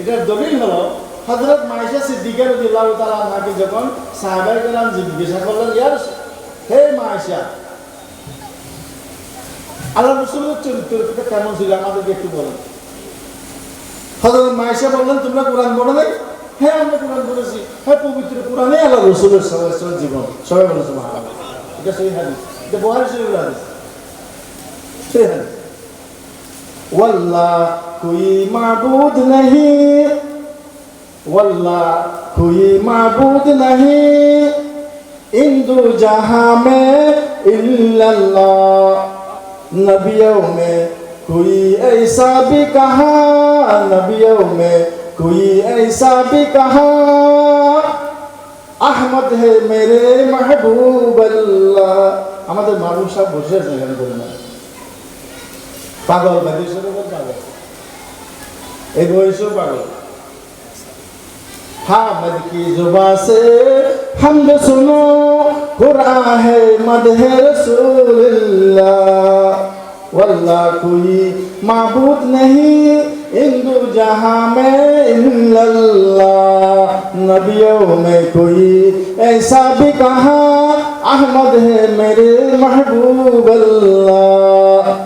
এটার দলিল হলো হজরত মাইশা সিদ্দিকের দিল্লাহ তালা নাকি যখন সাহাবাই কালাম জিজ্ঞাসা করলেন ইয়ার হে মাইশা আল্লাহ রসুলের চরিত্রটা কেমন ছিল? আমাদেরকে একটু বলেন হজরত মাইশা বললেন, তোমরা কোরআন পড়ো নাই? হ্যাঁ আমরা কোরআন পড়েছি। হ্যাঁ পবিত্র কোরআনে আল্লাহ রসুলের সবাই জীবন। সবাই বলেছে মহান এটা সেই হাদিস। এটা বহারি শরীফের হাদিস। সেই হাদিস। वल्लाह कोई माबूद नहीं वल्लाह कोई माबूद नहीं इंदु जहां में इल्लल्लाह नबियों में कोई ऐसा भी कहा नबियों में कोई ऐसा भी कहा আহমদ হে মেরে মাহবুব আল্লাহ আমাদের মাহবুব সাহেব বসে আছেন এখানে বলুন না পাগল বাগেশ্বর পাগল এই বয়সও পাগল হামদ কি জুবা সে হামদ সুনো কুরআন হে মদহ রসুল্লাহ واللہ کوئی معبود نہیں ہندو جہاں میں اللہ نبیوں میں کوئی ایسا بھی کہا احمد ہے میرے محبوب اللہ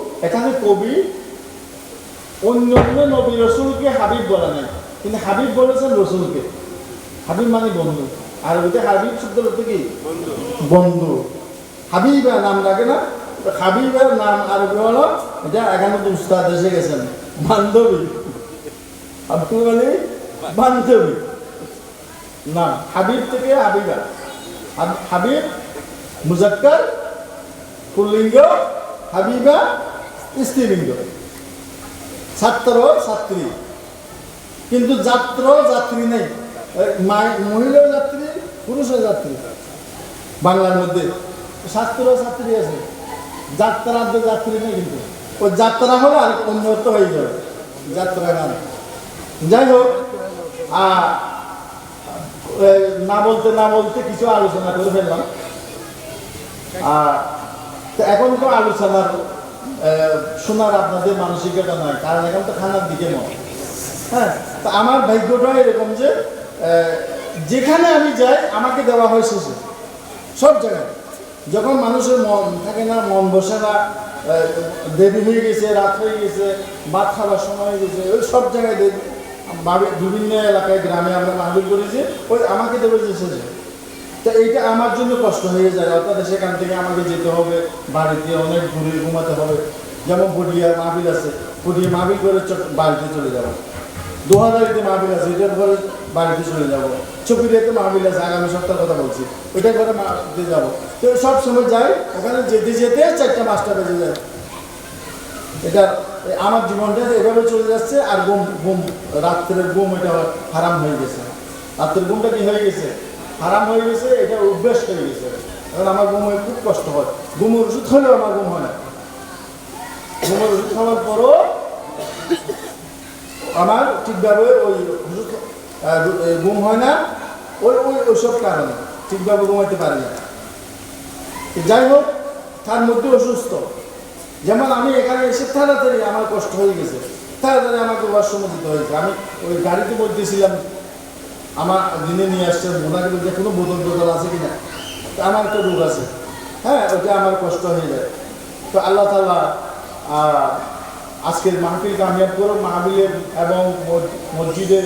এখানে কবি অন্য অন্য নবী রসুলকে হাবিব বলা নাই। কিন্তু হাবিব বলেছেন রসুলকে। হাবিব মানে বন্ধু। আর ওইটা হাবিব শব্দ অর্থ কি? বন্ধু। হাবিবা নাম লাগে না? হাবিবের নাম আরবি হলো এটা এখানে তো উস্তাদ এসে গেছেন। বান্ধবী। আব্দুল আলী বান্ধবী। না হাবিব থেকে হাবিবা। হাবিব মুজাক্কার পুল্লিঙ্গ হাবিবা স্ত্রীলিঙ্গ ছাত্র ছাত্রী। কিন্তু যাত্র যাত্রী নেই। এ, মা- মহিলাও যাত্রী পুরুষও যাত্রী। বাংলার মধ্যে ছাত্র ছাত্রী আছে। যাত্রার তো যাত্রী নেই কিন্তু। ওই যাত্রা হলে আর উন্নত হয়ে যাবে। যাত্রা গান। যাই হোক না বলতে না বলতে কিছু আলোচনা করে ফেললাম। এখন তো আলোচনার শোনার আপনাদের মানসিকতা নাই কারণ এখন তো খানার দিকে নয় হ্যাঁ তো আমার ভাগ্যটা এরকম যে যেখানে আমি যাই, আমাকে দেওয়া হয় শেষে, সব জায়গায়। যখন মানুষের মন থাকে না, মন বসে না দেরি হয়ে গেছে, রাত হয়ে গেছে, ভাত খাওয়ার সময় হয়ে গেছে, ওই সব জায়গায় দেরি। বিভিন্ন এলাকায়, গ্রামে আমরা মাহবিল করেছি, ওই আমাকে দেবে যে শেষে। তো এইটা আমার জন্য কষ্ট হয়ে যায়। অর্থাৎ সেখান থেকে আমাকে যেতে হবে, বাড়িতে অনেক দূরে ঘুমাতে হবে। যেমন পটিয়া মাহবিল আছে পটিয়া মাহবিল করে বাড়িতে চলে যাব। দু হাজারিতে মাহবিল আছে এটার পরে বাড়িতে চলে যাব। চকুরিয়াতে মাহবিল আছে, আগামী সপ্তাহের কথা বলছি ওইটা করে মাহবিলতে যাব। তো সব সময় যাই, ওখানে যেতে যেতে চারটা পাঁচটা বেজে যায়। এটা আমার জীবনটা এভাবে চলে যাচ্ছে, আর ঘুম ঘুম রাত্রের ঘুম এটা হারাম হয়ে গেছে। রাত্রের ঘুমটা কি হয়ে গেছে? হারাম হয়ে গেছে এটা অভ্যাস হয়ে গেছে। এখন আমার ঘুম খুব কষ্ট হয়। ঘুমের ওষুধ হলেও আমার ঘুম হয় না। ঘুমের ওষুধ খাওয়ার পরও আমার ঠিকভাবে ওই এ, ঘুম হয় না। ওই ওই ওইসব কারণে ঠিকভাবে ঘুমাইতে পারি না। যাই হোক তার মধ্যে অসুস্থ। যেমন আমি এখানে এসে তাড়াতাড়ি আমার কষ্ট হয়ে গেছে তাড়াতাড়ি আমাকে ওয়াশরুমে দিতে হয়েছে। আমি ওই গাড়িতে বলতেছিলাম আমার দিনে নিয়ে আসছে ওনাকে বলছে কোনো বোতল টোতল আছে কি না আমার একটা রোগ আছে। হ্যাঁ ওটা আমার কষ্ট হয়ে যায়। তো আল্লাহ তালা আজকের মাহফিল কামিয়াব করুন মাহফিলের এবং মস- মসজিদের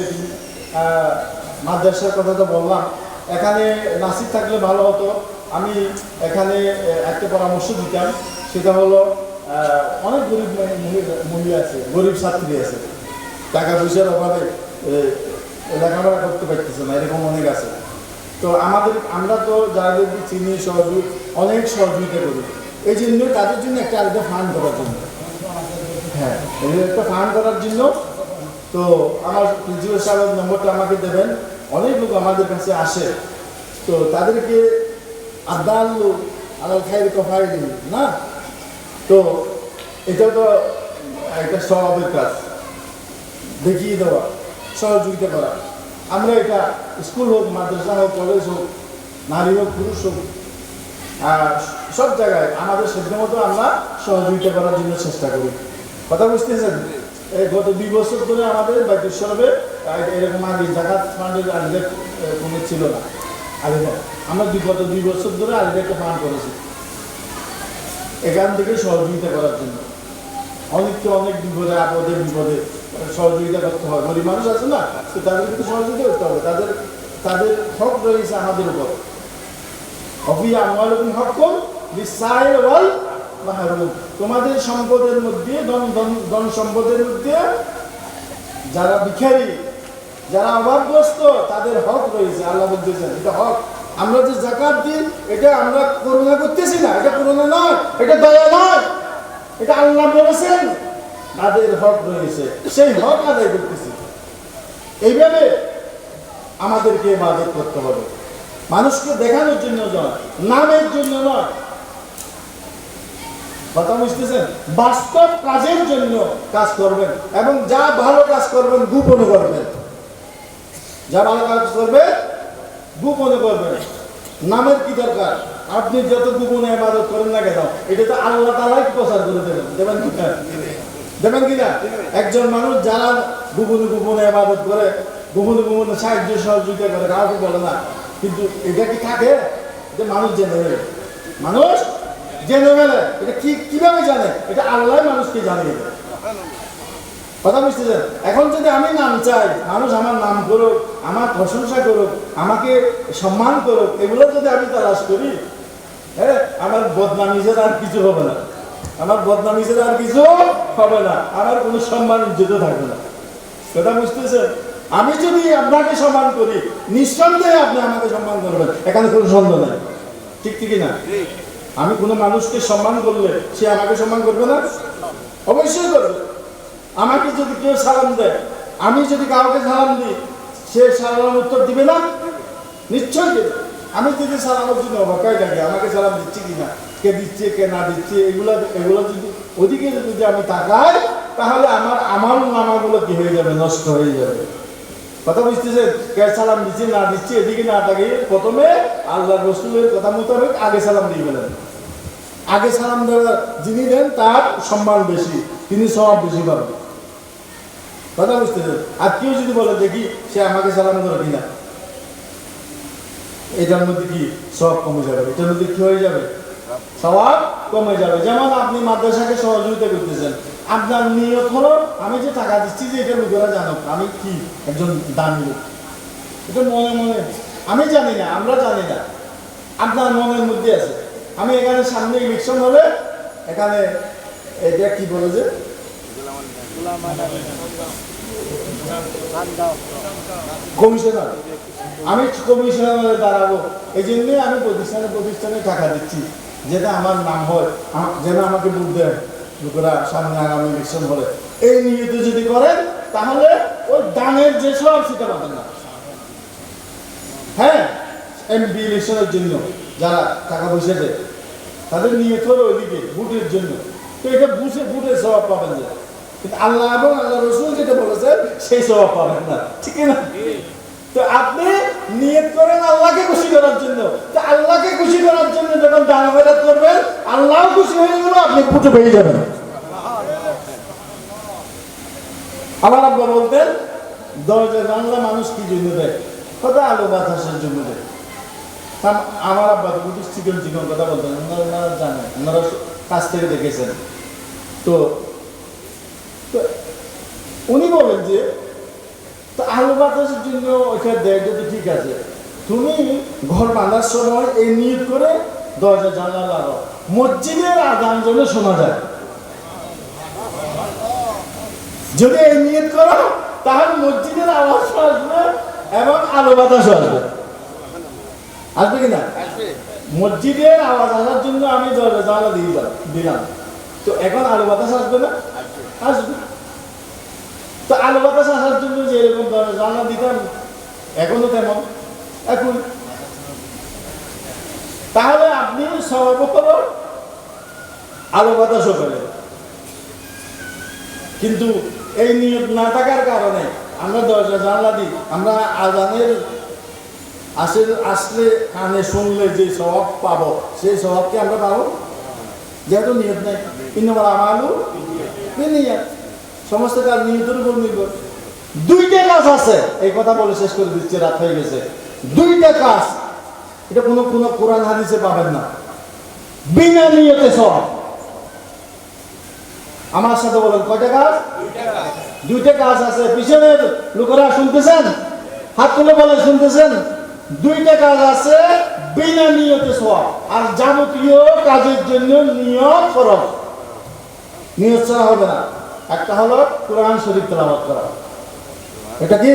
মাদ্রাসার কথা তো বললাম। এখানে নাসিক থাকলে ভালো হতো। আমি এখানে একটা পরামর্শ দিতাম। সেটা হলো অনেক গরিব মহি- মহিলা- আছে, গরিব ছাত্রী আছে। টাকা পয়সার অভাবে লেখাপড়া করতে পারতেছে না, এরকম অনেক আছে। তো আমাদের, আমরা তো যাদের চিনি, সহযোগ, অনেক সহযোগিতা করি। এই জন্য তাদের জন্য একটা আলাদা ফান্ড করার জন্য। হ্যাঁ একটা ফান্ড করার জন্য। তো আমার প্রিন্সিপাল সাহেবের নম্বরটা আমাকে দেবেন। অনেক লোক আমাদের কাছে আসে। তো তাদেরকে আদাল আলাল খাইর কফাই না? তো এটা তো একটা স্বভাবের কাজ। দেখিয়ে দেওয়া। সহযোগিতা করা। আমরা এটা স্কুল হোক, মাদ্রাসা হোক, কলেজ হোক, নারী হোক, পুরুষ হোক সব জায়গায় আমাদের সেদ্ধ মতো আমরা সহযোগিতা করার জন্য চেষ্টা করি। কথা বুঝতেছেন? গত দুই বছর ধরে আমাদের বাইকেশ্বরবে এরকম আগে জাকাত ফান্ডের আগে কোনো ছিল না। আগে আমরা দুই গত দুই বছর ধরে আগে একটা ফান্ড করেছি। এখান থেকে সহযোগিতা করার জন্য। অনেককে অনেক বিপদে, আপদে বিপদে সহযোগিতা করতে হয়। গরিব মানুষ আছে না, তো তাদেরকে তো সহযোগিতা করতে হবে। তাদের তাদের হক রয়েছে আমাদের উপর। অফি আমালুকুম হকুম বিসাইল তোমাদের সম্পদের মধ্যে, ধন সম্পদের মধ্যে যারা ভিখারি, যারা অভাবগ্রস্ত, তাদের হক রয়েছে, আল্লাহ বলতেছেন, এটা হক। আমরা যে জাকাত দিই, এটা আমরা করোনা করতেছি না, এটা করোনা নয়, এটা দয়া নয়, এটা আল্লাহ বলেছেন। তাদের হক রয়েছে। সেই হক আদায় করতেছি। এইভাবে আমাদেরকে ইবাদত করতে হবে। মানুষকে দেখানোর জন্য নয়, নামের জন্য নয়। কথা বুঝতেছেন? বাস্তব কাজের জন্য কাজ করবেন এবং যা ভালো কাজ করবেন, গোপনে করবেন। যা ভালো কাজ করবে, গোপনে করবেন। নামের কি দরকার? আপনি যত গোপনে ইবাদত করেন না কেন, এটা তো আল্লাহ তালাই প্রচার করে দেবেন। দেবেন কি না? দেবেন কিনা একজন মানুষ যারা গোপনে গোপনে ইবাদত করে, গোপনে গোপনে সাহায্য সহযোগিতা করে, কাউকে বলে না। কিন্তু এটা কি থাকে? যে মানুষ জেনে ফেলে। মানুষ জেনে ফেলে। এটা কি, কীভাবে জানে? এটা আল্লাহ মানুষকে জানিয়ে দেয়। কথা বুঝতেছেন? এখন যদি আমি নাম চাই, মানুষ আমার নাম করুক, আমার প্রশংসা করুক, আমাকে সম্মান করুক, এগুলো যদি আমি তালাশ করি হ্যাঁ আমার বদনামিজের আর কিছু হবে না। আমার বদনামিজের আর কিছু হবে না। আমার কোনো সম্মান ইজ্জত থাকবে না। কথা বুঝতেছেন আমি যদি আপনাকে সম্মান করি, নিঃসন্দেহে আপনি আমাকে সম্মান করবেন। এখানে কোনো সন্দেহ নেই। ঠিক ঠিকই না আমি কোনো মানুষকে সম্মান করলে সে আমাকে সম্মান করবে না? অবশ্যই করবে। আমাকে যদি কেউ সালাম দেয়, আমি যদি কাউকে সালাম দিই, সে সালাম উত্তর দিবে না? নিশ্চয় দেবে। আমি যদি সালামের জন্য অবাকায় থাকি আমাকে সালাম দিচ্ছি কি না? কে দিচ্ছে, কে না দিচ্ছে, এগুলো এগুলো যদি ওদিকে যদি আমি তাকাই, তাহলে আমার আমার নামাগুলো কি হয়ে যাবে? নষ্ট হয়ে যাবে। কথা বুঝতেছেন কে সালাম দিচ্ছে, না দিচ্ছে, এদিকে না তাকিয়ে প্রথমে আল্লাহ রসুলের কথা মোতাবেক আগে সালাম দিয়ে গেলেন। আগে সালাম দেওয়া যিনি দেন, তার সম্মান বেশি, তিনি সব বেশি পাবেন। কথা বুঝতেছেন আর কেউ যদি বলে, দেখি, সে আমাকে সালাম করে কিনা? এটার মধ্যে কি? সব কমে যাবে। এটার মধ্যে কি হয়ে যাবে? সবার কমে যাবে। যেমন আপনি মাদ্রাসাকে সহযোগিতা করতেছেন, আপনার নিয়ত হলো, আমি যে টাকা দিচ্ছি যে এটা লোকেরা জানুক, আমি কি? একজন দামি লোক। এটা মনে মনে। আমি জানি না, আমরা জানি না। আপনার মনের মধ্যে আছে। আমি এখানে সামনে ইলেকশন হলে, এখানে এটা কি বলে যে? কমিশনার। আমি কমিশনারে দাঁড়াবো। এই জন্যই আমি প্রতিষ্ঠানে প্রতিষ্ঠানে টাকা দিচ্ছি। যেটা আমার নাম হয় যেন আমাকে ভোট দেয় লোকেরা সামনে আগামী ইলেকশন হলে। এই নিয়ত যদি করেন, তাহলে ওই দানের যে সব সেটা পাবেন না। হ্যাঁ এমপি ইলেকশনের জন্য যারা টাকা পয়সা দেয়, তাদের নিয়ত হলো ওইদিকে, ভোটের জন্য। তো এটা বুঝে ভোটের স্বভাব পাবেন যে। কিন্তু আল্লাহ এবং আল্লাহ রসুল যেটা বলেছেন, সেই স্বভাব পাবেন না। ঠিক না তো আপনি নিয়ত করেন আল্লাহকে খুশি করার জন্য। তো আল্লাহকে খুশি করার জন্য যখন দান খয়রাত করবেন আল্লাহ খুশি হয়ে গেল আপনি পুজো পেয়ে যাবেন। আমার আব্বা বলতেন, দরজা জানলা মানুষ কি জন্য দেয়? কথা আলো বাতাসের জন্য দেয়। আমার আব্বা তো বুঝিস, চিকন চিকন কথা বলতেন। ওনারা ওনারা জানেন ওনারা কাছ থেকে দেখেছেন। তো উনি বলেন যে তো আলো বাতাসের জন্য ওইটা দেয় তো ঠিক আছে। তুমি ঘর বাঁধার সময় এই নিয়ত করে দরজা জানলা লাগাও। মসজিদের আজান যেন শোনা যায়। যদি এই নিয়ত করো তাহলে মসজিদের আওয়াজ আসবে এবং আলো বাতাস আসবে। আসবে কি না? মসজিদের আওয়াজ আসার জন্য আমি দরজা জানলা দিলাম দিলাম। তো এখন আলো বাতাস আসবে না? আসবে। তো আলু বাতাস আসার জন্য যে এরকম ধরনের জানলা দিতাম, এখনও তেমন। এখন তাহলে আপনি সর্বপ্রথম আলো বাতাসও পেলেন কিন্তু এই নিয়ত না থাকার কারণে আমরা দরজা জানলা দিই, আমরা আজানের আসে আসলে কানে শুনলে যে স্বভাব পাবো, সেই স্বভাবকে আমরা পাবো। যেহেতু নিয়ত নেই। কিন্তু আমার নিয়ত সমস্ত কাজ নিয়তের উপর নির্ভর। দুইটা কাজ আছে। এই কথা বলে শেষ করে দিচ্ছে রাত হয়ে গেছে। দুইটা কাজ। এটা কোনো কোনো কোরআন হাদিসে পাবেন না। বিনা নিয়তে সব। আমার সাথে বলেন কয়টা কাজ? দুইটা কাজ। আছে। পিছনের লোকেরা শুনতেছেন? হাত তুলে বলে শুনতেছেন? দুইটা কাজ আছে বিনা নিয়তে সব। আর যাবতীয় কাজের জন্য নিয়ত ফরজ। নিয়ত ছাড়া হবে না। একটা হলো কোরআন শরীফ তেলাওয়াত করা। এটা কি?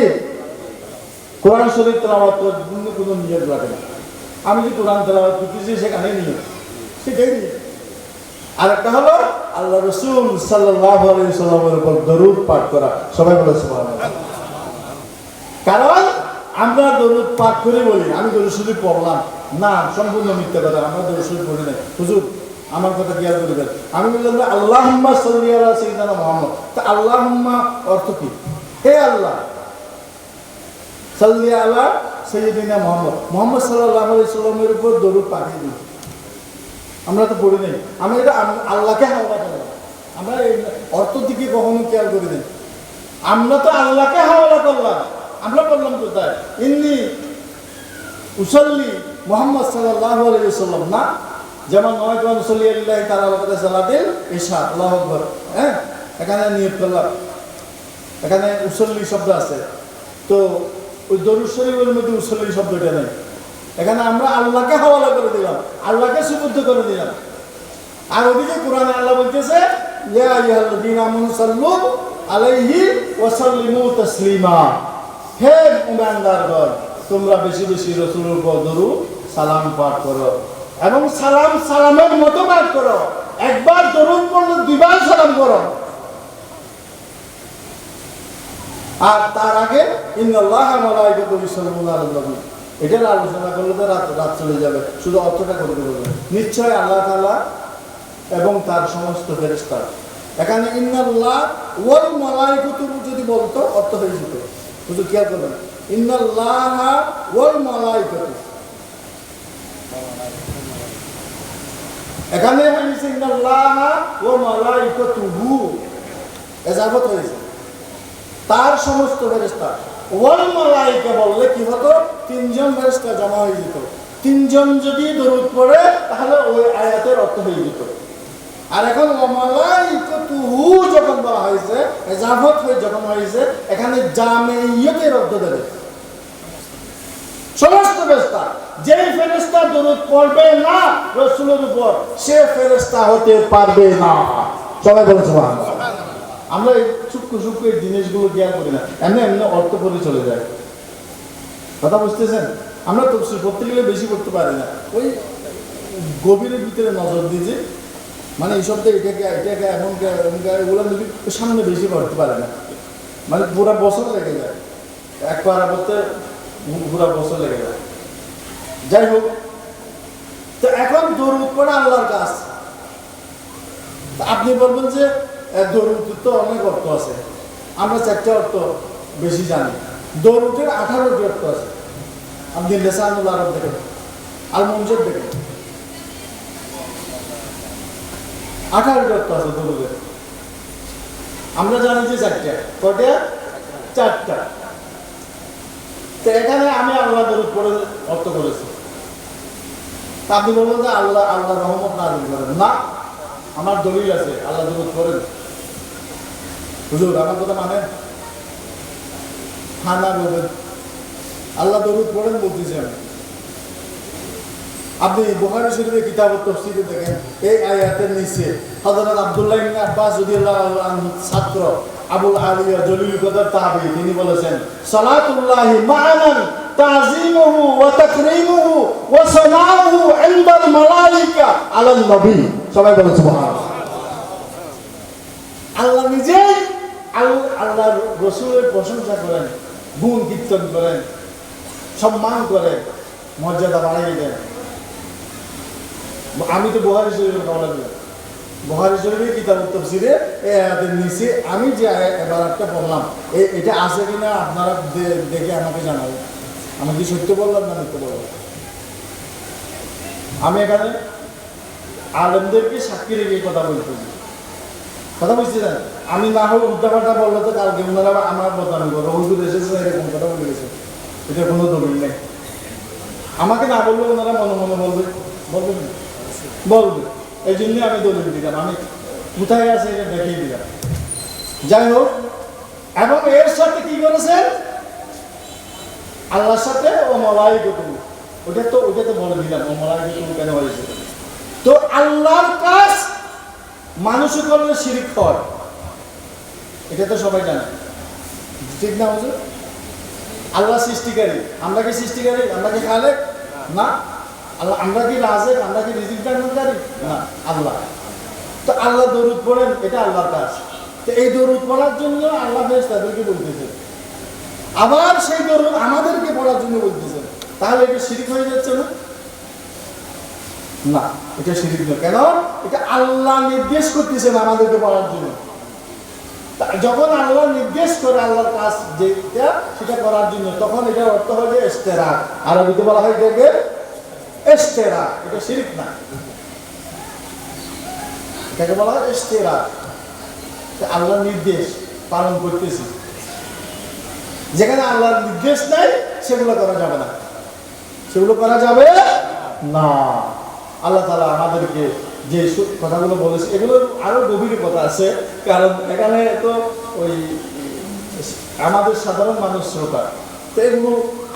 কোরআন শরীফ তেলাওয়াত করার কোনো লাগে না। আমি যে কোরআন তেলাওয়াত করতেছি সেখানে নিয়ত সেটাই আর একটা হলো আল্লাহ রসুল সাল্লাহ সাল্লামের উপর দরুদ পাঠ করা। সবাই বলে। কারণ আমরা দরুদ পাঠ করে বলি, আমি দরুদ শরীফ পড়লাম। না, সম্পূর্ণ মিথ্যা কথা, আমরা দরুদ শরীফ পড়ি নাই। হুজুর আমার কথা খেয়াল করবেন আমি বললাম যে আল্লাহুম্মা সাল্লি আলা সাইয়্যিদিনা তা আল্লাহুম্মা অর্থ কি? হে আল্লাহ, সাল্লি আলা সাইয়্যিদিনা মুহাম্মদ। মুহাম্মদ আলাইহি সাল্লামের উপর পাঠিয়ে দিই আমরা তো পড়ি নাই। এটা আল্লাহকে হাওলা করলাম আমরা এই অর্থ দিকে কখনো খেয়াল করি নাই। আমরা তো আল্লাহকে হাওলা করলাম। আমরা বললাম কোথায়? ইন্নি উসল্লি মোহাম্মদ সাল্লাহ আলাইসাল্লাম না যেমন নয় কোন উসল্লি আল্লাহ তার আল্লাহ সালাতিল ঈশা আল্লাহ হ্যাঁ? এখানে নিয়োগ করলাম। এখানে উসল্লি শব্দ আছে। তো ওই দরুদ শরীফের মধ্যে উসল্লি শব্দটা নেই। এখানে আমরা আল্লাহকে হাওয়ালা করে দিলাম, আল্লাহকে সুবুদ্ধ করে দিলাম। আর ওদিকে কোরআনে আল্লাহ বলতেছে আলাইহি তাসলিমা। হে তোমরা বেশি বেশি রাসূলের উপর সালাম পাঠ করো। এবং সালাম সালামের মতো পাঠ করো। একবার দরুদ পড়লে, দুইবার সালাম করো। আর তার আগে এটার আলোচনা করলে তো রাত রাত চলে যাবে। শুধু অর্থটা করতে বলবে নিশ্চয় আল্লাহ তাআলা এবং তার সমস্ত ফেরেশতা। এখানে ইন্নাল্লাহ ওয়াল মালাইকাতু যদি বলতো, অর্থ হয়ে যেত। শুধু খেয়াল করবেন। ইন্নাল্লাহ ওয়াল মালাইকাতু এখানে হয়েছে ওয়া মালাইকাতুহু। এজাবত হয়েছে তার সমস্ত ফেরেস্তা ওয়াল মালাইকা বললে কি হতো? তিনজন ফেরেস্তা জমা হয়ে যেত। তিনজন যদি দরুদ পড়ে, তাহলে ওই আয়াতের অর্থ হয়ে যেত। আর এখন ওমালাইকাতুহু যখন বলা হয়েছে এজাফত হয়ে যখন হয়েছে, এখানে জামে জামেইয়তের অর্থ দেবে। সমস্ত ফেরেস্তা ফেরেস্তা দরুদ পড়বে না রসুলের উপর, সে ফেরেস্তা হতে পারবে না। সবাই বলেছে আমরা এই সূক্ষ্ম সূক্ষ্ম এই জিনিসগুলো জ্ঞান করি না। এমনি এমনি অর্থ করে চলে যায়। কথা বুঝতেছেন? আমরা তো পড়তে গেলে বেশি করতে পারি না। ওই গভীরের ভিতরে নজর দিয়ে যে মানে এই এটাকে এটাকে এমনকে এমনকে সামনে বেশি করতে পারে না। মানে পুরা বছর লেগে যায়। এক পারা করতে পুরা বছর লেগে যায়। যাই হোক তো এখন দরুদ পড়া আল্লাহর কাজ। আপনি বলবেন যে দরুদ তো অনেক অর্থ আছে। আমরা চারটে অর্থ বেশি জানি। দরুদের আঠারোটি অর্থ আছে। আপনি লেসানুল আরব দেখেন, আল মঞ্জুর দেখেন। আঠারোটি অর্থ আছে দরুদের আমরা জানি যে চারটা। কয়টা? চারটা। তো এখানে আমি আল্লাহ দরুদ পড়ে অর্থ করেছি তা আপনি বলবেন যে আল্লাহ আল্লাহ রহমত না করেন না, আমার দলিল আছে, আল্লাহ দরুদ করেন। হুজুর, আমার কথা মানে হ্যাঁ না বলবেন। আল্লাহ দরুদ পড়েন বলতেছি আমি। আপনি বুখারী শরীফের কিতাব তফসিরে দেখেন, এই আয়াতের নিচে হযরত আব্দুল্লাহ আব্বাস আনহু ছাত্র আবুল আলিয়া জলিল কদর তাবি, তিনি বলেছেন, সালাতুল্লাহি মা'ানান মালাইকা আলান নবী। সবাই বলেন সুবহানাল্লাহ। আল্লাহ রসুলের প্রশংসা করেন, গুণ কীর্তন করেন, সম্মান মর্যাদা বাড়িয়ে দেন। আমি তো বহারি শরীফের কথা দিলাম বহারি শরীফের কিতাব তফসিরে এই নিচে আমি যে এবার একটা এ- এটা আছে কিনা আপনারা দেখে আমাকে জানাবেন। আমি কি সত্য বললাম না মিথ্যে বললাম? আমি এখানে আলেমদেরকে সাক্ষী রেখে কথা বলতেছি কথা বুঝতেছেন আমি না হোক উল্টাপাল্টা বললে তো কালকে ওনারা আমার বদনামি করব। হুজুর এসেছে এরকম কথা বলে গেছে। এটা কোনো দলিল নেই। আমাকে না বললে ওনারা মনে মনে বলবে। বলবে না? বলবে। এই জন্য আমি দলিল দিলাম। আমি কোথায় আছে এটা দেখিয়ে দিলাম। যাই হোক, এবং এর সাথে কি করেছেন? আল্লাহর সাথে ও মলাই কতুল ওটা তো ওটা তো বলে দিলাম, ও মলাই কতুল কেন হয়েছে তো আল্লাহর কাজ মানুষে করলে শিরিক হয়। এটা তো সবাই জানে। ঠিক না হুজুর? আল্লাহ সৃষ্টিকারী। আমরা কি সৃষ্টিকারী? আমরা কি খালেক? না। আল্লাহ আমরা কি রাজেক? আমরা কি রিজিক দানকারী? না, আল্লাহ। তো আল্লাহ দরুদ পড়েন, এটা আল্লাহর কাজ। তো এই দরুদ পড়ার জন্য আল্লাহ বেশ তাদেরকে বলতেছে আবার সেই দরুদ আমাদেরকে পড়ার জন্য বলতেছেন। তাহলে এটা শিরিক হয়ে যাচ্ছে না? না, এটা শিরিক নয়। কেন? এটা আল্লাহ নির্দেশ করতেছেন আমাদেরকে পড়ার জন্য। যখন আল্লাহ নির্দেশ করে আল্লাহর কাজ যেটা সেটা করার জন্য, তখন এটার অর্থ হয় যে এস্তেরা আরবিতে বলা হয় এটাকে এস্তেরা এটা শিরিক না। এটাকে বলা হয় এস্তেরা আল্লাহর নির্দেশ পালন করতেছি। যেখানে আল্লাহর নির্দেশ নাই, সেগুলো করা যাবে না। সেগুলো করা যাবে না। আল্লাহ তালা আমাদেরকে যে কথাগুলো বলেছে, এগুলো আরও গভীর কথা আছে। কারণ এখানে তো ওই আমাদের সাধারণ মানুষ শ্রোতা। তো এগুলো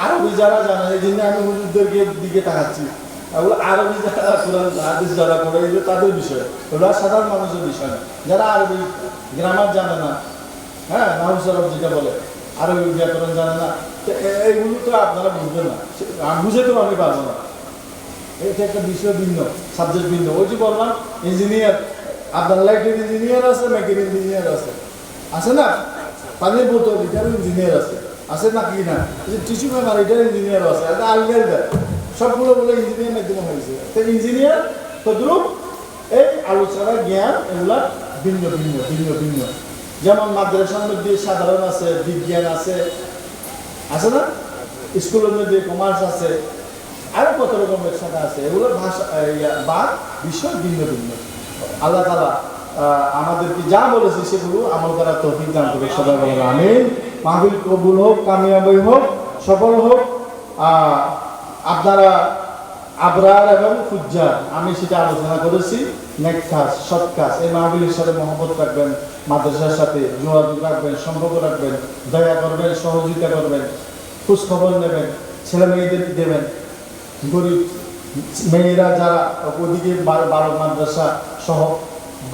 আরবি যারা জানে, এই জন্য আমি হুজুরদেরকে দিকে তাকাচ্ছি। এগুলো আরবি যারা, কোরআন, হাদিস যারা করে এগুলো তাদের বিষয়। ওগুলো সাধারণ মানুষের বিষয় না। যারা আরবি গ্রামার জানে না হ্যাঁ নাহুসরফ যেটা বলে আরবি ব্যাকরণ জানে না? তো এইগুলো তো আপনারা বুঝবেন না। আমি বুঝেতেও আমি পারব না। এটা একটা বিষয় ভিন্ন সাবজেক্ট ভিন্ন। ওই যে বললাম ইঞ্জিনিয়ার আপনার লাইটের ইঞ্জিনিয়ার আছে মেকের ইঞ্জিনিয়ার আছে। আছে না? পানির বোতল, এটার ইঞ্জিনিয়ার আছে। আছে না কি না? টিস্যু পেপার এটার ইঞ্জিনিয়ার আছে। এটা আলগের সবগুলো বলে ইঞ্জিনিয়ার একদম হয়েছে। তো ইঞ্জিনিয়ার তদ্রুপ এই আলোচনা, জ্ঞান এগুলা ভিন্ন ভিন্ন ভিন্ন ভিন্ন। যেমন মাদ্রাসার মধ্যে সাধারণ আছে, বিজ্ঞান আছে আছে না? স্কুলের মধ্যে কমার্স আছে, আরও কত রকমের শাখা আছে, এগুলো ভাষা বা বিষয় ভিন্ন ভিন্ন। আল্লাহ তালা আমাদেরকে যা বলেছে সেগুলো আমল করার তৌফিক দান করে সবাই বলেন আমিন। মাহবিল কবুল হোক, কামিয়াবি হোক, সফল হোক আপনারা, আবরার এবং ফুজ্জার, আমি সেটা আলোচনা করেছি। নেক কাজ, সৎ কাজ। এই মাহবিলের সাথে মহব্বত রাখবেন, মাদ্রাসার সাথে যোগাযোগ রাখবেন, সম্পর্ক রাখবেন, দয়া করবেন, সহযোগিতা করবেন খোঁজ খবর নেবেন, ছেলে মেয়েদের দেবেন, গরিব মেয়েরা যারা ওদিকে বারো মাদ্রাসা সহ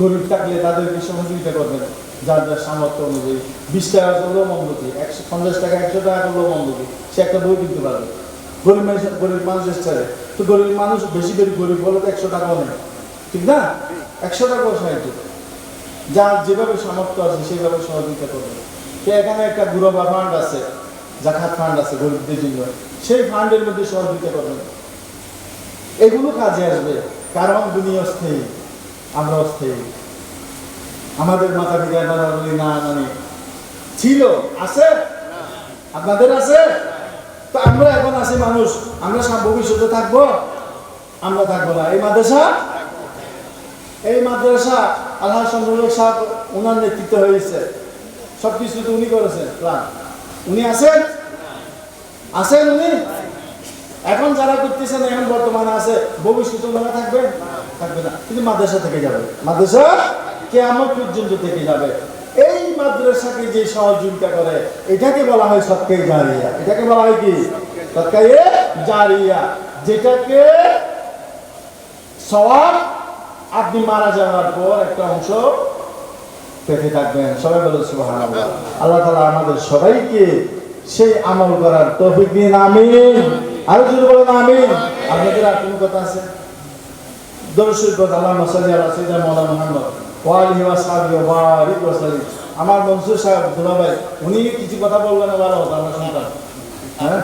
গরিব থাকলে তাদেরকে সহযোগিতা করবেন। যার যার সামর্থ্য অনুযায়ী। বিশ টাকা করলেও মন্দ একশো, পঞ্চাশ টাকা, একশো টাকা করলেও মন্দ সে একটা বই কিনতে পারবে। গরিব মানুষ, গরিব মানুষের ছেলে তো গরিব মানুষ বেশি করে গরিব হলে তো একশো টাকাও নেই। ঠিক না? একশো টাকাও সাহায্য যার যেভাবে সামর্থ্য আছে সেইভাবে সহযোগিতা করবে। তো এখানে একটা গুরবা ফান্ড আছে, জাকাত ফান্ড আছে গরিবদের জন্য সেই ফান্ডের মধ্যে সহযোগিতা করবেন এগুলো কাজে আসবে। কারণ দুনিয়া অস্থায়ী আমরা অস্থায়ী আমাদের মাথা পিতা নানানি না নানি ছিল? আছে? আপনাদের আছে? তো আমরা এখন আছি মানুষ। আমরা সব ভবিষ্যতে থাকব? আমরা থাকব না। এই মাদ্রাসা? এই মাদ্রাসা আল্লাহ চন্দ্র সাহেব ওনার নেতৃত্ব হয়েছে। সব কিছু তো উনি করেছেন প্ল্যান উনি আছেন? আছেন উনি? এখন যারা করতেছেন, এখন বর্তমানে আছে। ভবিষ্যতে ওনারা থাকবেন? থাকবে না। কিন্তু মাদ্রাসা থেকে যাবে। মাদ্রাসা কে আমার পর্যন্ত থেকে যাবে। এই মাদ্রাসাকে যে সহযোগিতা করে, এটাকে বলা হয় সৎকাই জারিয়া। এটাকে বলা হয় কি? সৎকাই জারিয়া। যেটাকে সওয়াব আপনি মারা যাওয়ার পর একটা অংশ পেতে থাকবেন। সবাই বলে সুবহানাল্লাহ। আল্লাহ তাআলা আমাদের সবাইকে সেই আমল করার তৌফিক দিন, আমিন। আরও যদি বলেন, আমিন। আপনাদের আর কোনো কথা আছে? দরশুর কথা আল্লাহ সাল্লি আলা সাইয়্যিদিনা মাওলানা মুহাম্মদ ওয়া আলিহি ওয়া সাহবিহি ওয়া বারিক ওয়া সাল্লিম। আমার মনসুর সাহেব দুলা ভাই, উনি কিছু কথা বলবেন ভালো হতো, আমরা শুনতাম। হ্যাঁ?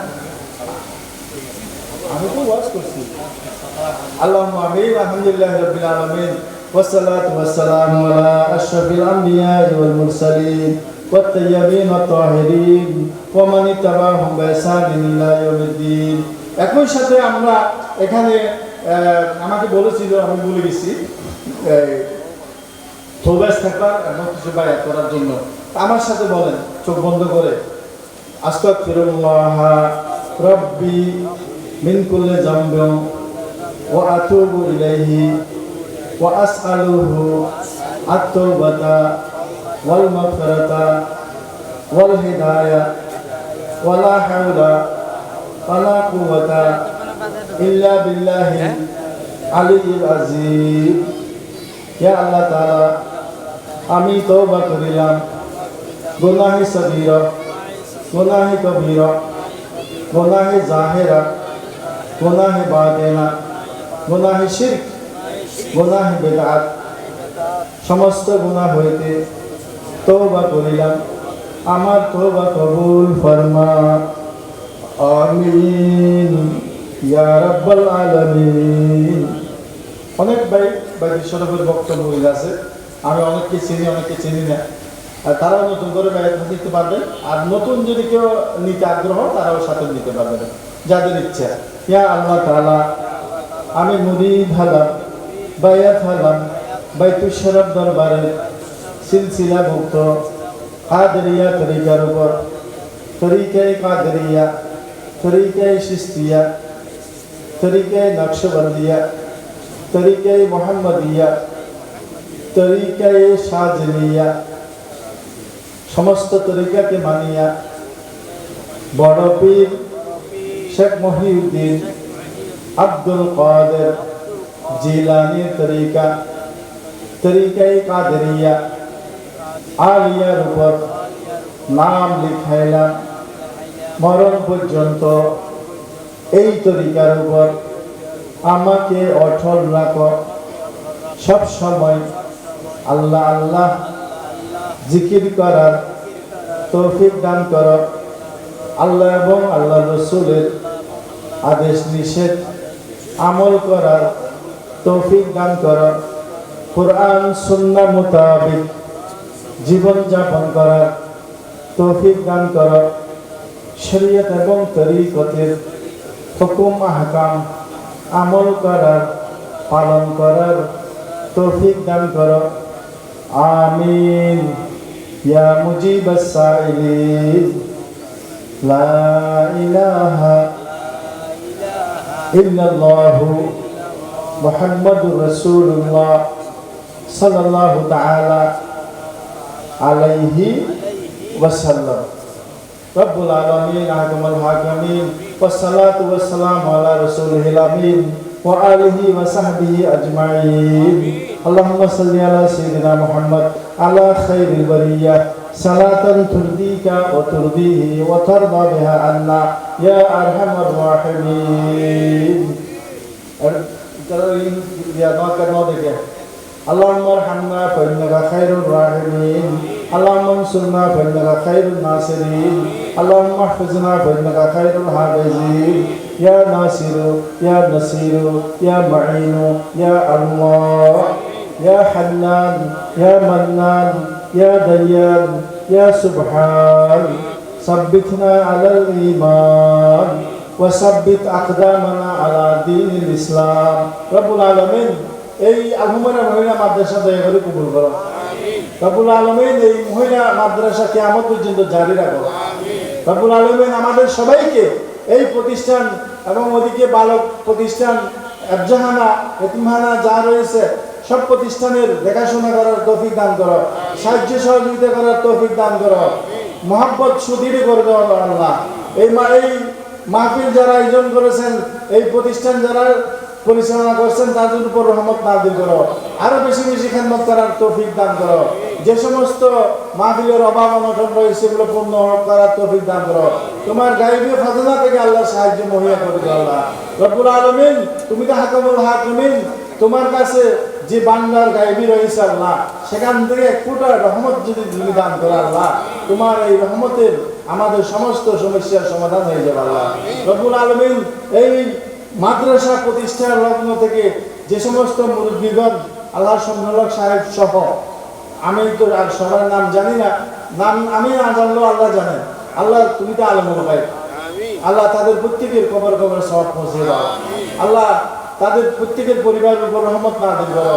আমি তো ওয়াজ করছি। আল্লাহ আমিন আলহামদুলিল্লাহ রবিল আলমিন والصلاة والسلام على أشرف الأنبياء والمرسلين والطيبين والطاهرين ومن اتبعهم بإحسان إلى يوم الدين একই সাথে আমরা এখানে আহ, আমাকে বলেছিল আমি বলে গেছি থোবাস থাকার এবং কিছু বায়াত করার জন্য আমার সাথে বলেন চোখ বন্ধ করে আস্তাগফিরুল্লাহ রব্বি মিন কুল্লি যামবিন ওয়া আতুবু ইলাইহি ওয়া আসআলুহু আত-তাওবাতা ওয়াল মাগফিরাতা ওয়াল হিদায়াহ ওয়ালা হাওলা ওয়ালা কুওয়াতা ইল্লা বিল্লাহি আলিয়্যিল আযীম ইয়া আল্লাহ তাআলা আমি তওবা করিলাম। গুনাহে সগীরা, গুনাহে কবীরা, গুনাহে জাহেরা, গুনাহে বাতিনা। গুনাহে গুনাহে সমস্ত গুনাহ হইতে তওবা করিলাম। আমার তওবা কবুল ফরমা। আমিন। ইয়া রাব্বাল আলামিন। অনেক ভাই ভাই বিশ্বনগর বক্তব্য আছে আমি অনেককে চিনি অনেককে চিনি না। আর তারাও নতুন করে ব্যয় নিতে পারবেন আর নতুন যদি কেউ নিতে আগ্রহ, তারাও সাথে নিতে পারবেন যাদের ইচ্ছা। ইয়া আল্লাহ তাআলা আমি মুরিদ হলাম বায়াত হলাম দরবারে সিলসিলা ভুক্ত কাদরিয়া তরিকার উপর। তরিকায় কাদরিয়া, তরিকায় সিস্তিয়া, তরিকায় নকশবন্দিয়া, তরিকায় মোহাম্মদিয়া, তরিকায় সাজলিয়া সমস্ত তরিকাকে মানিয়া বড় পীর শেখ মহিউদ্দিন আব্দুল কাদের জিলানির তরিকা তরিকায় কাদেরিয়া। আলিয়ার উপর নাম লিখাইলাম। মরণ পর্যন্ত এই তরিকার উপর আমাকে অটল রাখো। সব সময় আল্লাহ আল্লাহ জিকির করার তৌফিক দান কর। আল্লাহ এবং আল্লাহ রসুলের আদেশ নিষেধ। আমল করার তৌফিক দান করো কোরআন সুন্না মোতাবিক জীবন যাপন করার তৌফিক দান করো শরীয়ত এবং তরিকতের হুকুম, আহকাম আমল করার, পালন করার তৌফিক দান করো। আমিন। ইয়া মুজিব সাইলিন। লা ইলাহা ইল্লাল্লাহ মুহাম্মাদুর রাসূলুল্লাহ সাল্লাল্লাহু তাআলা আলাইহি ওয়াসাল্লাম রব্বুল আলামিন আহকামুল হাকিমিন والصلاة والسلام على رسوله الأمين وآله وصحبه أجمعين اللهم صل على سيدنا محمد على خير البرية صلاة ترضيك وترضيه وترضى بها عنا يا أرحم الراحمين اللهم ارحمنا فإنك خير الراحمين اللهم انصرنا فإنك خير الناصرين اللهم احفظنا فإنك خير الحافظين يا ناصر يا نصير يا معين يا الله يا حنان يا منان يا ديان يا سبحان ثبتنا على الإيمان وثبت أقدامنا على دين الإسلام رب العالمين এই আহমেরা মহিলা মাদ্রাসা দয়া করে কবুল করো রবুল আলমিন এই মহিলা মাদ্রাসা কেমন পর্যন্ত জারি রাখো রবুল আলমিন আমাদের সবাইকে এই প্রতিষ্ঠান এবং ওদিকে বালক প্রতিষ্ঠান আবজাহানা এতিমহানা যা রয়েছে সব প্রতিষ্ঠানের দেখাশোনা করার তৌফিক দান করো। সাহায্য সহযোগিতা করার তৌফিক দান করো। মহাব্বত সুদৃঢ় করে দেওয়া আল্লাহ। এই মা এই মাহফিল যারা আয়োজন করেছেন, এই প্রতিষ্ঠান যারা পরিচালনা করছেন তাদের উপর রহমত নাজিল করো। আরও বেশি বেশি খেদমত করার তৌফিক দান করো। যে সমস্ত মাহফিলের অভাব অনটন রয়েছে সেগুলো পূর্ণ করার তৌফিক দান করো। তোমার গাইবী খাজনা থেকে আল্লাহ সাহায্য মহিয়া করে আল্লাহ রব্বুল আলমিন, তুমি তো হাকামুল হাকিমিন, তোমার কাছে যে বান্দার গায়েবী রয়েছে আল্লাহ সেখান থেকে এক ফোঁটা রহমত যদি তুমি দান করো আল্লাহ তোমার এই রহমতের আমাদের সমস্ত সমস্যার সমাধান হয়ে যাবে আল্লাহ। রব্বুল আলমিন এই মাদ্রাসা প্রতিষ্ঠার লগ্ন থেকে যে সমস্ত মুরব্বীগণ আল্লাহ সম্মেলক সাহেব সহ আমি তো আর সবার নাম জানি না নাম আমি না জানলেও আল্লাহ জানেন। আল্লাহ তুমি তো আলমুল ভাই আল্লাহ তাদের প্রত্যেকের কবর কবর সব পৌঁছে দাও। আল্লাহ তাদের প্রত্যেকের পরিবারের উপর রহমত না দিন করো।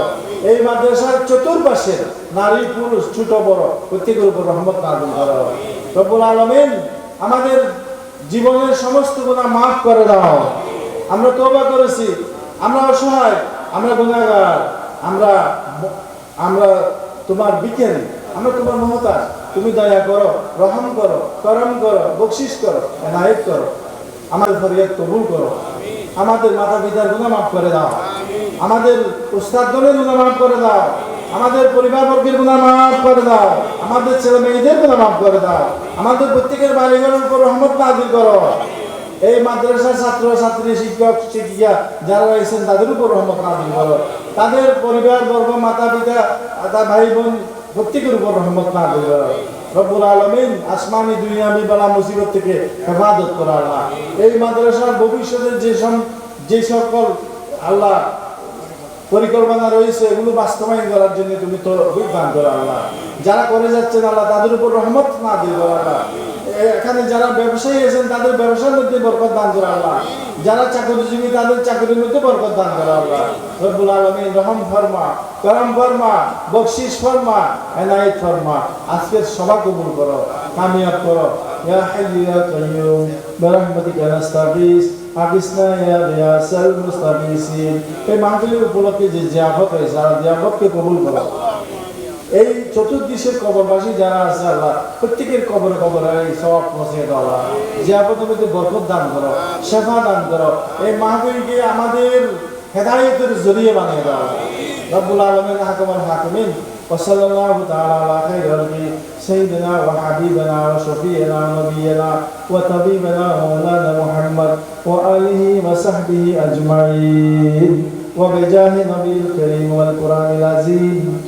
এই মাদ্রাসার চতুর্পাশে নারী, পুরুষ, ছোট, বড় প্রত্যেকের উপর রহমত না দিন করো। রব্বুল আলমিন আমাদের জীবনের সমস্ত গুণা মাফ করে দাও। আমরা তবা করেছি, আমরা অসহায়, আমরা গুণাগার আমরা আমরা তোমার বিজ্ঞানী আমরা তোমার মমতাজ তুমি দয়া করো, রহম করো, করম করো বকশিস করো এনায়েত করো। আমাদের ফরিয়াদ কবুল করো। আমাদের মাতা পিতার গুণা মাফ করে দাও। আমাদের উস্তাদগণের গুণা মাফ করে দাও। আমাদের পরিবারবর্গের গুণা মাফ করে দাও। আমাদের ছেলে মেয়েদের গুণা মাফ করে দাও। আমাদের প্রত্যেকের বাড়িঘরের উপর রহমত নাজিল করো। এই মাদ্রাসার ছাত্র, ছাত্রী, শিক্ষক, শিক্ষিকা যারা রয়েছেন, তাদের উপর রহমত নাজিল করো। তাদের পরিবার বর্গ, মাতা পিতা ভাই, বোন প্রত্যেকের উপর রহমত নাজিল করো। রব্বুল আলমিন আসমানি দুনিয়ামি বালা মুসিবত থেকে হেফাজত করা আল্লাহ এই মাদ্রাসার ভবিষ্যতের যে যে সকল আল্লাহ পরিকল্পনা রয়েছে, এগুলো বাস্তবায়ন করার জন্য তুমি তো দান করো আল্লাহ। যারা করে যাচ্ছেন আল্লাহ তাদের উপর রহমত না দিয়ে আল্লাহ। এখানে যারা ব্যবসায়ী আছেন, তাদের ব্যবসার মধ্যে বরকত দান করো আল্লাহ। যারা চাকরিজীবী, তাদের চাকরির মধ্যে বরকত দান করো আল্লাহ। রব্বুল আলমিন রহম ফরমা, করম ফরমা বকশিস ফরমা, এনায়েত ফরমা। আজকের সভা কবুল করো, কামিয়াব করো। ইয়া হাইয়ু ইয়া কাইয়ুম বিরহমাতিকা নাস্তাগীস আকিসনা ইয়া রিয়াসাল মুস্তাগীসিন। এই মাহফিলের উপলক্ষে যে জিয়াফত হয়েছে, আর জিয়াফতকে কবুল করো। এই চতুর্দিশের কবরবাসী যারা আছে আল্লাহ প্রত্যেকের কবরে কবরে এই সব পৌঁছে দাও আল্লাহ জিয়াফতের মধ্যে বরকত দান করো শেফা দান করো এই মাহফিলকে আমাদের হেদায়েতের জরিয়ে বানিয়ে দাও রব্বুল আলমিন হাকমাল হাকিমিন وصلى الله تعالى على خير خلقه سيدنا وحبيبنا وشفيعنا ونبينا وطبيبنا مولانا محمد وآله وصحبه أجمعين وبجاه نبي الكريم والقرآن العظيم